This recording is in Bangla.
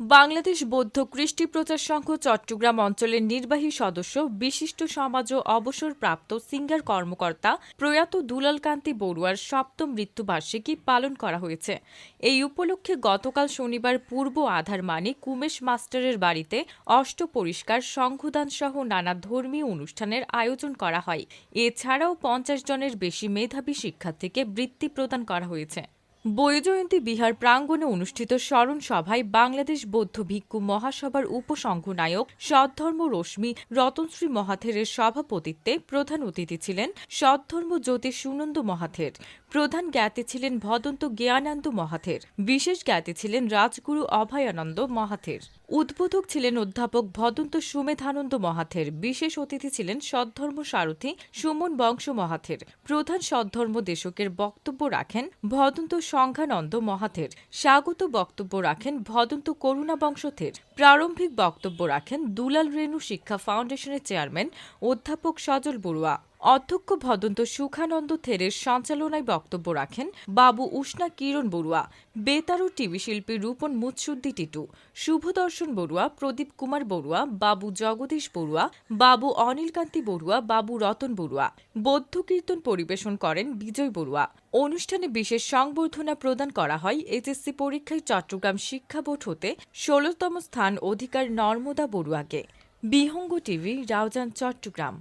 বাংলাদেশ বৌদ্ধ কৃষ্টি প্রচার সংঘ চট্টগ্রাম অঞ্চলের নির্বাহী সদস্য, বিশিষ্ট সমাজ ও অবসরপ্রাপ্ত সিঙ্গার কর্মকর্তা প্রয়াত দুলালকান্তি বড়ুয়ার সপ্তম মৃত্যুবার্ষিকী পালন করা হয়েছে। এই উপলক্ষে গতকাল শনিবার পূর্ব আধার মানে কুমেশ মাস্টারের বাড়িতে অষ্ট পরিষ্কার সংঘদান সহ নানা ধর্মীয় অনুষ্ঠানের আয়োজন করা হয়। এছাড়াও পঞ্চাশ জনের বেশি মেধাবী শিক্ষার্থীকে বৃত্তি প্রদান করা হয়েছে। বৈজয়ন্তী বিহার প্রাঙ্গণে অনুষ্ঠিত স্মরণ সভায় বাংলাদেশ বৌদ্ধ ভিক্ষু মহাসভার উপসংঘনায়ক সদ্ধর্ম রশ্মি রতনশ্রী মহাথেরের সভাপতিত্বে প্রধান অতিথি ছিলেন সদ্ধর্ম জ্যোতি সুনন্দ মহাথের। প্রধান জ্ঞাতি ছিলেন ভদন্ত জ্ঞানানন্দ মহাথের। বিশেষ জ্ঞাতি ছিলেন রাজগুরু অভয়ানন্দ মহাথের। উদ্বোধক ছিলেন অধ্যাপক ভদন্ত সুমেধানন্দ মহাথের। বিশেষ অতিথি ছিলেন সদ্ধর্ম সারথী সুমন বংশ মহাথের। প্রধান সদ্ধর্ম দেশকের বক্তব্য রাখেন ভদন্ত সংঘানন্দ মহাথের স্বাগত বক্তব্য রাখেন ভদন্ত করুণা বংশথের। প্রারম্ভিক বক্তব্য রাখেন দুলাল রেণু শিক্ষা ফাউন্ডেশনের চেয়ারম্যান অধ্যাপক সজল বড়ুয়া। অধ্যক্ষ ভদন্ত সুখানন্দ থেরের সঞ্চালনায় বক্তব্য রাখেন বাবু উষ্ণা কিরণ বড়ুয়া, বেতারু টিভি শিল্পী রূপন মুৎসুদ্দি টিটু, শুভদর্শন বড়ুয়া প্রদীপ কুমার বড়ুয়া, বাবু জগদীশ বড়ুয়া, বাবু অনিলকান্তি বড়ুয়া, বাবু রতন বড়ুয়া। বৌদ্ধ কীর্তন পরিবেশন করেন বিজয় বড়ুয়া। অনুষ্ঠানে বিশেষ সংবর্ধনা প্রদান করা হয় এইচএসসি পরীক্ষায় চট্টগ্রাম শিক্ষা বোর্ড হতে ষোলতম স্থান অধিকার নর্মদা বড়ুয়াকে। বিহঙ্গ টিভি, রাউজান, চট্টগ্রাম।